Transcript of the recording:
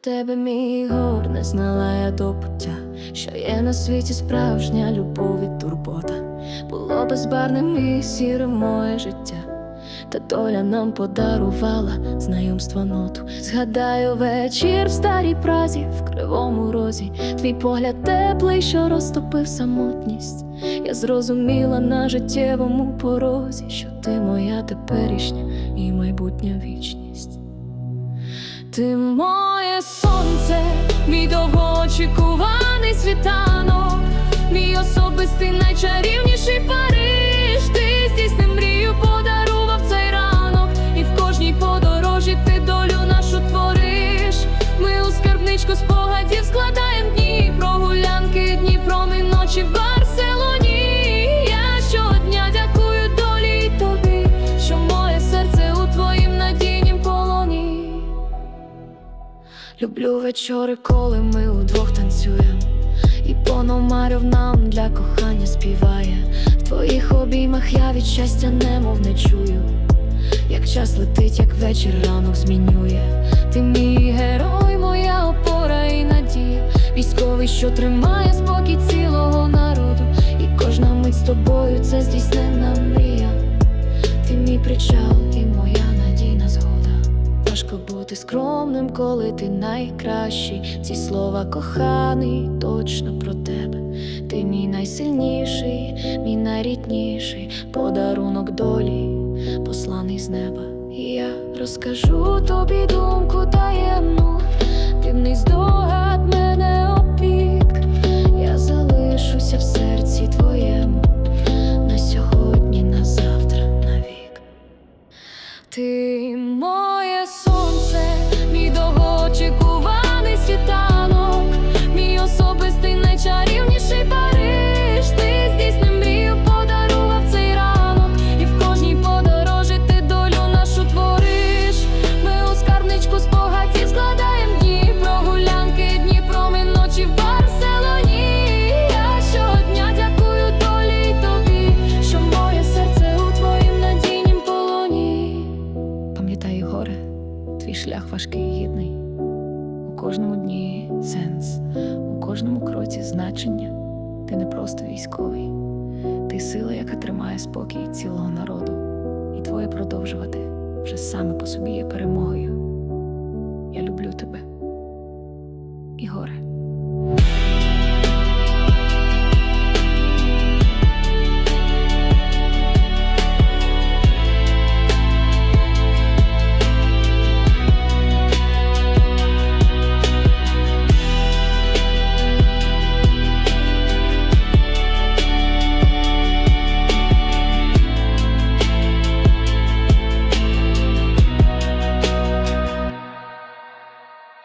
тебе мій гор, не знала я до пуття, що є на світі справжня любов і турбота. Було безбарним і сірим моє життя, та доля нам подарувала знайомства ноту. Згадаю вечір в старій празі, в кривому розі, твій погляд теплий, що розтопив самотність. Я зрозуміла на життєвому порозі, що ти моя теперішня і майбутня вічність. Ти моє сонце, мій довгоочікуваний світанок, мій особистий найчарівніший Люблю вечори, коли ми удвох танцюємо, і Пономарьов нам для кохання співає. В твоїх обіймах я від щастя немов не чую. Як час летить, як вечір ранок змінює. Ти мій герой, моя опора і надія. Військовий, що тримає спокій цілого народу. І кожна мить з тобою це здійснена мрія. Ти мій причал бути скромним, коли ти найкращий. Ці слова коханий, точно про тебе. Ти мій найсильніший, мій найрідніший подарунок долі, посланий з неба. Я розкажу тобі думку таємну, дивний здогад мене опік. Я залишуся в серці твоєму на сьогодні, на завтра, навік. Ти Пам'ятай, горе, твій шлях важкий і гідний. У кожному дні сенс, у кожному кроці значення. Ти не просто військовий, ти сила, яка тримає спокій цілого народу. І твоє продовжувати вже саме по собі є перемогою.